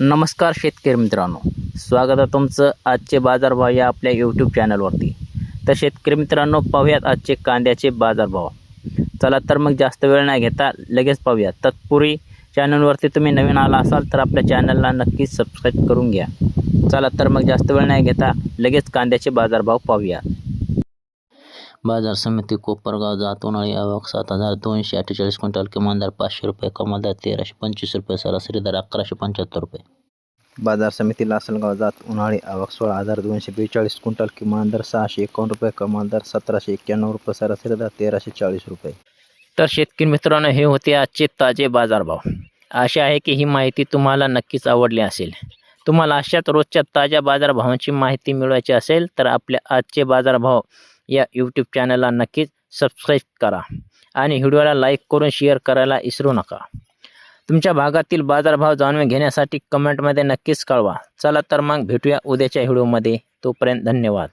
नमस्कार शेतकरी मित्रांनो. स्वागत आहे तुमचं आजचे बाजारभाव या आपल्या यूट्यूब चॅनलवरती तर शेतकरी मित्रांनो पाहूयात आजचे कांद्याचे बाजारभाव. चला तर मग जास्त वेळ नाही घेता लगेच पाहूया. तत्पूर्वी चॅनलवरती तुम्ही नवीन आला असाल तर आपल्या चॅनलला नक्कीच सबस्क्राईब करून घ्या. चला तर मग जास्त वेळ नाही घेता लगेच कांद्याचे बाजारभाव पाहूया. बाजार समिती कोपरगाव जात उन्हाळी आवक सात हजार दोनशे अठ्ठेचाळीस क्विंटल किमान दर पाचशे रुपये कमाल दर तेराशे पंचवीस रुपये सरासरी दर अकराशे पंच्याहत्तर रुपये. बाजार समिती लासलगाव जात उन्हाळी आवक सोळा हजार दोनशे बेचाळीस क्विंटल किमान दर सहाशे एकावन्न रुपये कमाल दर सतराशे एक्क्याण्णव रुपये सरासरी दर तेराशे चाळीस रुपये. तर शेतकरी मित्रांनो हे होते आजचे ताजे बाजारभाव. आशा आहे की ही माहिती तुम्हाला नक्कीच आवडली असेल. तुम्हाला अशाच रोजच्या ताज्या बाजारभावांची माहिती मिळवायची असेल तर आपल्या आजचे बाजारभाव या यूट्यूब चॅनलला नक्कीच सबस्क्राईब करा. आणि व्हिडिओला लाईक करून शेअर करायला विसरू नका. तुमच्या भागातील बाजारभाव जाणून घेण्यासाठी कमेंटमध्ये नक्कीच कळवा. चला तर मग भेटूया उद्याच्या व्हिडिओमध्ये तोपर्यंत धन्यवाद.